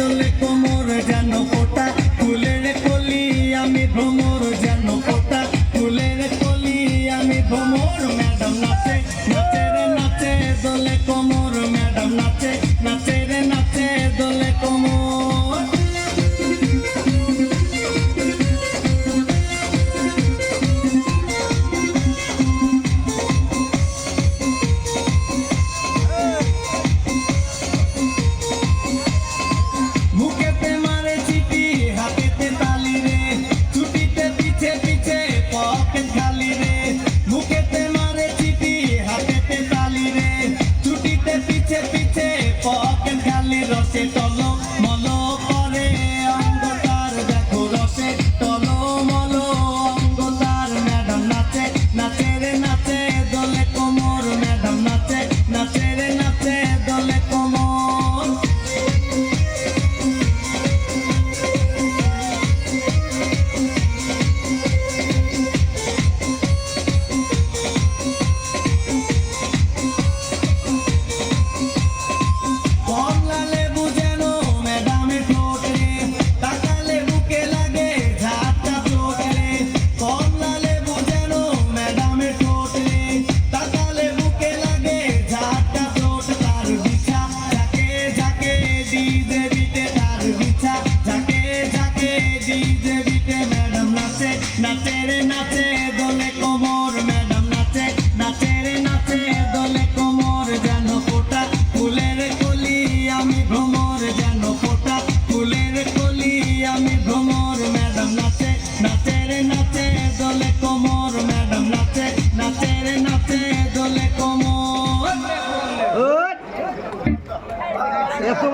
দোলে কোমর যেন রসে টলো ডিজে বিটে তার বিছা যাকে যাকে ডিজে বিটে ম্যাডাম নাচে নাচে রে নাচে দোলে কোমর ম্যাডাম নাচে নাচে রে নাচে দোলে কোমর যেন ফোটা ফুলের কলি আমি ভ্রমর যেন ফোটা ফুলের কলি আমি ভ্রমর ম্যাডাম নাচে নাচে রে নাচে দোলে কোমর ম্যাডাম নাচে নাচে রে নাচে দোলে কোমর এত